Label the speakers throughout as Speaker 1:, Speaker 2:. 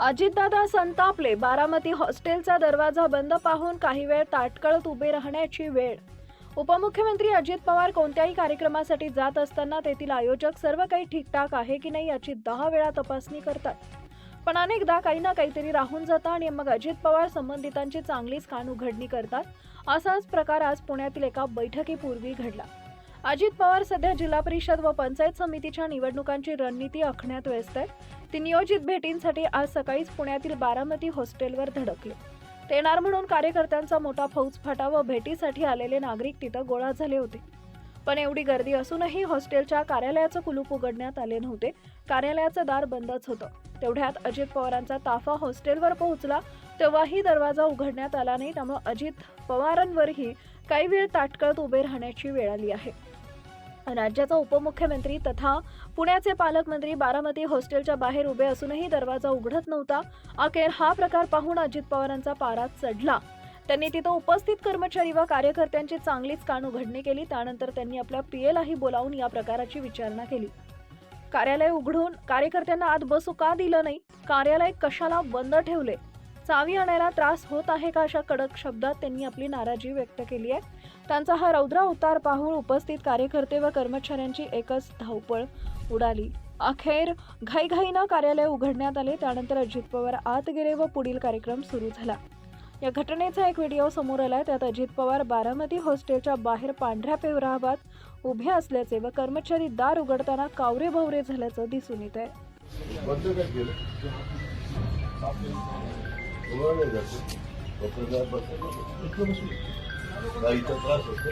Speaker 1: अजितदादा संतापले. बारामती हॉस्टेलचा दरवाजा बंद पाहून काही वेळ ताटकळत उभे राहण्याची वेळ. उपमुख्यमंत्री अजित पवार कोणत्याही कार्यक्रमासाठी जात असताना तेथील आयोजक सर्व काही ठीकठाक आहे की नाही याची दहा वेळा तपासणी करतात. पण अनेकदा काही ना काहीतरी राहून जातं आणि मग अजित पवार संबंधितांची चांगलीच खाण उघडणी करतात. असाच प्रकार आज पुण्यातील एका बैठकीपूर्वी घडला. अजित पवार सध्या जिल्हा परिषद व पंचायत समितीच्या निवडणुकांची रणनीती आखण्यात व्यस्त आहेत. ती नियोजित भेटींसाठी आज सकाळीच पुण्यातील बारामती हॉस्टेलवर धडकले. ते येणार म्हणून कार्यकर्त्यांचा मोठा फौजफाटा व भेटीसाठी आलेले नागरिक तिथं गोळा झाले होते. पण एवढी गर्दी असूनही हॉस्टेलच्या कार्यालयाचं कुलूप उघडण्यात आले नव्हते. कार्यालयाचं दार बंदच होतं. तेवढ्यात अजित पवारांचा ताफा हॉस्टेलवर पोहोचला. तेव्हाही दरवाजा उघडण्यात आला नाही त्यामुळे अजित पवारांवरही काही वेळ ताटकळत उभे राहण्याची वेळ आली आहे. राज्याचा उपमुख्यमंत्री तथा पुण्याचे पालकमंत्री बारामती हॉस्टेलच्या बाहेर उभे असूनही दरवाजा उघडत नव्हता. अखेर हा प्रकार पाहून अजित पवारांचा पारा चढला. त्यांनी तिथं उपस्थित कर्मचारी व कार्यकर्त्यांची चांगलीच कान उघडणी केली. त्यानंतर त्यांनी आपल्या पीएलाही बोलावून या प्रकाराची विचारणा केली. कार्यालय उघडून कार्यकर्त्यांना आत बसू का दिलं नाही? कार्यालय कशाला बंद ठेवले? चावी आणायला त्रास होत आहे का अशा कडक शब्दात त्यांनी आपली नाराजी व्यक्त केली आहे. त्यांचा हा रौद्र उतार पाहून उपस्थित कार्यकर्ते व कर्मचाऱ्यांची एकच धावपळ उडाली. अखेर घाईघाईनं कार्यालय उघडण्यात आले त्यानंतर अजित पवार आत गेले व पुढील कार्यक्रम सुरू झाला. या घटनेचा एक व्हिडिओ समोर आला त्यात अजित पवार बारामती हॉस्टेलच्या बाहेर पांढऱ्या पेवराभात उभे असल्याचे व कर्मचारी दार उघडताना कावरे भवरे झाल्याचं दिसून येत आहे
Speaker 2: बंद काय केलं उभं नाही जात डॉक्टर बसायला इथलं बसू का इथं त्रास होतो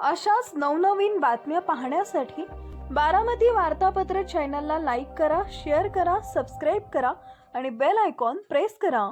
Speaker 1: अशाच नवनवीन बातम्या पाहण्यासाठी बारामती वार्तापत्र चॅनलला लाईक करा शेअर करा सबस्क्राईब करा आणि बेल आयकॉन प्रेस करा.